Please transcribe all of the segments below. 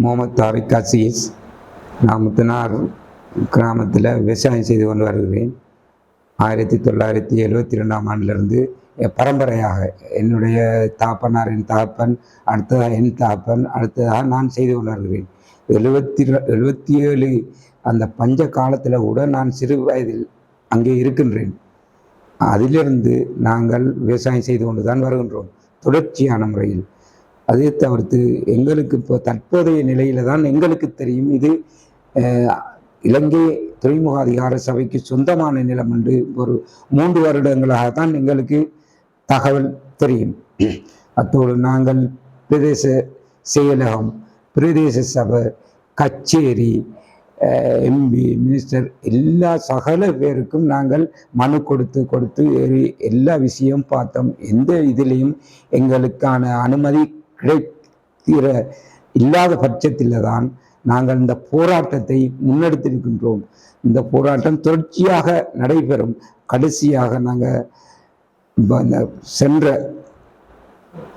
முகமது தாரிக் அசீஸ் நான் முத்தனார் கிராமத்தில் விவசாயம் செய்து கொண்டு வருகிறேன். ஆயிரத்தி தொள்ளாயிரத்தி எழுபத்தி ரெண்டாம் ஆண்டிலிருந்து பரம்பரையாக என்னுடைய தாப்பனாரின் தாப்பன் அடுத்ததாக என் தாப்பன் அடுத்ததாக நான் செய்து கொண்டு வருகிறேன். எழுபத்தி எழுபத்தி ஏழு அந்த பஞ்ச காலத்தில் கூட நான் சிறு வயதில் அங்கே இருக்கின்றேன். அதிலிருந்து நாங்கள் விவசாயம் செய்து கொண்டு தான் வருகின்றோம். தொடர்ச்சியான முறையில் அதே தவிர்த்து எங்களுக்கு இப்போ தற்போதைய நிலையில தான் எங்களுக்கு தெரியும் இது இலங்கை துறைமுக அதிகார சபைக்கு சொந்தமான நிலம் என்று ஒரு மூன்று வருடங்களாக தான் எங்களுக்கு தகவல் தெரியும். அத்தோடு நாங்கள் பிரதேச செயலகம் பிரதேச சபை கச்சேரி எம்பி மினிஸ்டர் எல்லா சகல பேருக்கும் நாங்கள் மனு கொடுத்து கொடுத்து ஏறி எல்லா விஷயம் பார்த்தோம். எந்த இதுலேயும் எங்களுக்கான அனுமதி கிடைக்கிற இல்லாத பட்சத்தில் தான் நாங்கள் இந்த போராட்டத்தை முன்னெடுத்திருக்கின்றோம். இந்த போராட்டம் தொடர்ச்சியாக நடைபெறும். கடைசியாக நாங்கள் சென்ற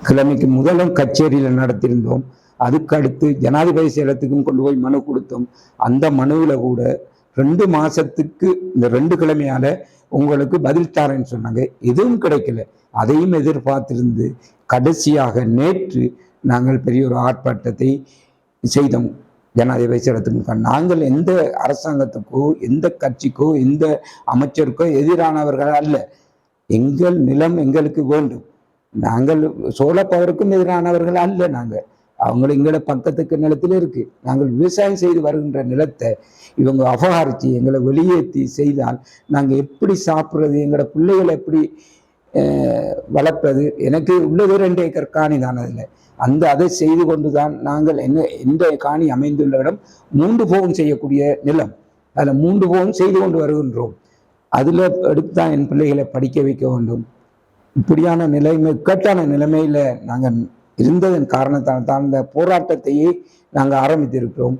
கிழமைக்கு முதலும் கச்சேரியில் நடத்தியிருந்தோம். அதுக்கு அடுத்து ஜனாதிபதி செயலத்துக்கும் கொண்டு போய் மனு கொடுத்தோம். அந்த மனுவில் கூட ரெண்டு மாசத்துக்கு இந்த ரெண்டு கிழமையால உங்களுக்கு பதில் தாரேன்னு சொன்னாங்க. எதுவும் கிடைக்கல. அதையும் எதிர்பார்த்திருந்து கடைசியாக நேற்று நாங்கள் பெரிய ஒரு ஆர்ப்பாட்டத்தை செய்தோம். ஜனாதிபதி செயலத்துக்கு நாங்கள் எந்த அரசாங்கத்துக்கோ எந்த கட்சிக்கோ எந்த அமைச்சருக்கோ எதிரானவர்கள் அல்ல. எங்கள் நிலம் எங்களுக்கு வேண்டும். நாங்கள் சோழ பவருக்கும் எதிரானவர்கள் அல்ல நாங்கள். அவங்களும் எங்களை பக்கத்துக்கு நிலத்தில் இருக்கு. நாங்கள் விவசாயம் செய்து வருகின்ற நிலத்தை இவங்க அபகரித்து எங்களை வெளியேற்றி செய்தால் நாங்கள் எப்படி சாப்பிட்றது எங்களோட பிள்ளைகளை எப்படி வளர்ப்பது? எனக்கு உள்ளது ரெண்டு ஏக்கர் காணி தான் அதில். அந்த அதை செய்து கொண்டு தான் நாங்கள் என்ன எந்த காணி அமைந்துள்ள இடம் மூன்று போகம் செய்யக்கூடிய நிலம். அதில் மூன்று போகம் செய்து கொண்டு வருகின்றோம். அதில் எடுத்து தான் என் பிள்ளைகளை படிக்க வைக்க வேண்டும். இப்படியான நிலைமை இக்கட்டான நிலைமையில் நாங்கள் இருந்ததன் காரணத்தால் தான் இந்த போராட்டத்தையே நாங்கள் ஆரம்பித்திருக்கிறோம்.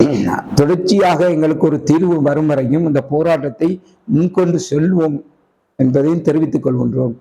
தொடர்ச்சியாக எங்களுக்கு ஒரு தீர்வு வரும் வரையும் இந்த போராட்டத்தை முன்கொண்டு செல்வோம் என்பதையும் தெரிவித்துக் கொள்கின்றோம்.